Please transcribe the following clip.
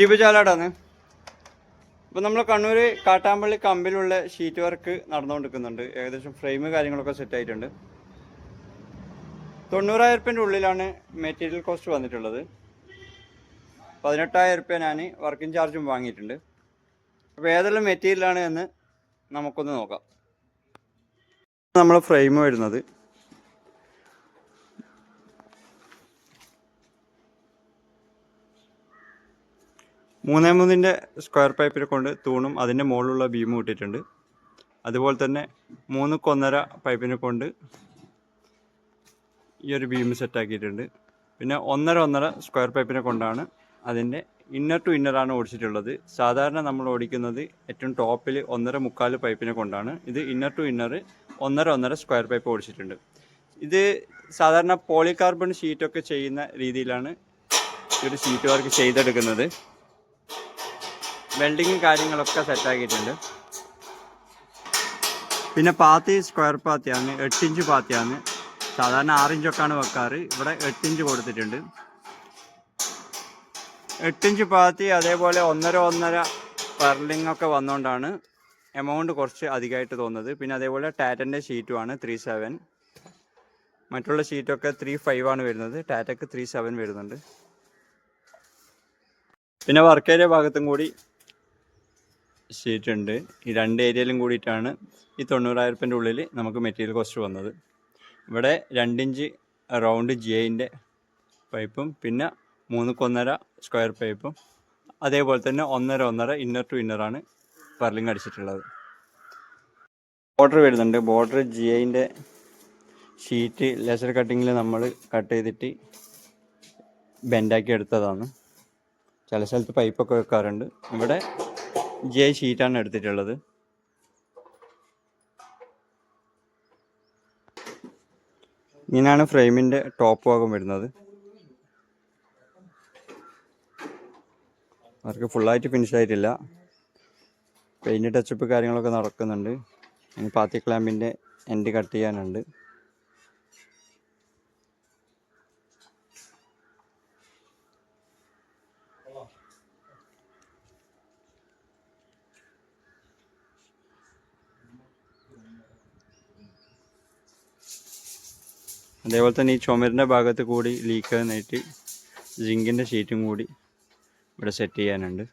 ദീപജാലാടാണ് അപ്പോൾ നമ്മൾ കണ്ണൂർ കാട്ടാമ്പള്ളി കമ്പിലുള്ള ഷീറ്റ് വർക്ക് നടന്നുകൊണ്ടിരിക്കുന്നുണ്ട്. ഏകദേശം ഫ്രെയിം കാര്യങ്ങളൊക്കെ സെറ്റ് ആയിട്ടുണ്ട്. തൊണ്ണൂറായിരം റുപ്യന്റെ ഉള്ളിലാണ് മെറ്റീരിയൽ കോസ്റ്റ് വന്നിട്ടുള്ളത്. പതിനെട്ടായിരം റുപ്യ ഞാൻ വർക്കിംഗ് ചാർജും വാങ്ങിയിട്ടുണ്ട്. അപ്പോൾ ഏതെല്ലാം മെറ്റീരിയലാണ് എന്ന് നമുക്കൊന്ന് നോക്കാം. നമ്മൾ ഫ്രെയിം വരുന്നത്. മൂന്നേ മൂന്നിന്റെ സ്ക്വയർ പൈപ്പിനെ കൊണ്ട് തൂണും അതിന്റെ മുകളിലുള്ള ബീമും ഇട്ടിട്ടുണ്ട്. അതുപോലെ തന്നെ മൂന്ന് കൊന്നര പൈപ്പിനെ കൊണ്ട് ഈ ഒരു ബീം സെറ്റാക്കിയിട്ടുണ്ട് പിന്നെ ഒന്നര ഒന്നര സ്ക്വയർ പൈപ്പിനെ കൊണ്ടാണ് അതിന്റെ ഇന്നർ ടു ഇന്നറാണ് ഓടിച്ചിട്ടുള്ളത്. സാധാരണ നമ്മൾ ഓടിക്കുന്നത് ഏറ്റവും ടോപ്പിൽ ഒന്നര മുക്കാൽ പൈപ്പിനെ കൊണ്ടാണ്. ഇത് ഇന്നർ ടു ഇന്നർ ഒന്നര ഒന്നര സ്ക്വയർ പൈപ്പ് ഓടിച്ചിട്ടുണ്ട്. ഇത് സാധാരണ പോളികാർബൺ ഷീറ്റൊക്കെ ചെയ്യുന്ന രീതിയിലാണ് ഈ ഒരു ഷീറ്റ് വർക്ക് ചെയ്തെടുക്കുന്നത്. വെൽഡിങ്ങും കാര്യങ്ങളൊക്കെ സെറ്റാക്കിയിട്ടുണ്ട് പിന്നെ പാത്തി സ്ക്വയർ പാത്തിയാണ് എട്ടിഞ്ച് പാത്തിയാണ്. സാധാരണ ആറിഞ്ചൊക്കെയാണ് വെക്കാറ്. ഇവിടെ എട്ടിഞ്ച് കൊടുത്തിട്ടുണ്ട്. എട്ടിഞ്ച് പാത്തി അതേപോലെ ഒന്നര ഒന്നര പെർലിംഗ് ഒക്കെ വന്നുകൊണ്ടാണ് എമൗണ്ട് കുറച്ച് അധികമായിട്ട് തോന്നുന്നത്. പിന്നെ അതേപോലെ ടാറ്റന്റെ ഷീറ്റുമാണ് ത്രീ സെവൻ മറ്റുള്ള ഷീറ്റൊക്കെ ത്രീ ഫൈവ് ആണ് വരുന്നത്. ടാറ്റക്ക് ത്രീ സെവൻ വരുന്നുണ്ട്. പിന്നെ വർക്ക് ഏരിയ ഭാഗത്തും കൂടി ഷീറ്റ് ഉണ്ട് ഈ രണ്ട് ഏരിയയിലും കൂടിയിട്ടാണ് ഈ തൊണ്ണൂറായിരം റുപ്യന്റെ ഉള്ളിൽ നമുക്ക് മെറ്റീരിയൽ കോസ്റ്റ് വന്നത്. ഇവിടെ രണ്ടിഞ്ച് റൗണ്ട് ജി ഐന്റെ പൈപ്പും പിന്നെ മൂന്ന് കൊന്നര സ്ക്വയർ പൈപ്പും അതേപോലെ തന്നെ ഒന്നര ഒന്നര ഇന്നർ ടു ഇന്നറാണ് പർലിംഗ് അടിച്ചിട്ടുള്ളത്. ബോർഡർ വരുന്നുണ്ട്. ബോർഡർ ജി ഐന്റെ ഷീറ്റ് ലേസർ കട്ടിങ്ങിൽ നമ്മൾ കട്ട് ചെയ്തിട്ട് ബെൻഡാക്കി എടുത്തതാണ്. ചില സ്ഥലത്ത് പൈപ്പൊക്കെ വെക്കാറുണ്ട്. ഇവിടെ ജി ഷീറ്റാണ് എടുത്തിട്ടുള്ളത്. ഇങ്ങനെയാണ് ഫ്രെയിമിന്റെ ടോപ്പ് ഭാഗം വരുന്നത്. അവർക്ക് ഫുള്ളായിട്ട് ഫിനിഷ് ആയിട്ടില്ല. പെയിന്റ് ടച്ചപ്പ് കാര്യങ്ങളൊക്കെ നടക്കുന്നുണ്ട്. ഇനി പാത്തി ക്ലാമ്പിന്റെ എൻഡ് കട്ട് ചെയ്യാനുണ്ട്. അതേപോലെ തന്നെ ഈ ചുമരിന്റെ ഭാഗത്ത് കൂടി ലീക്ക് നീട്ടി ജിങ്കിന്റെ ഷീറ്റും കൂടി ഇവിടെ സെറ്റ് ചെയ്യാനുണ്ട്.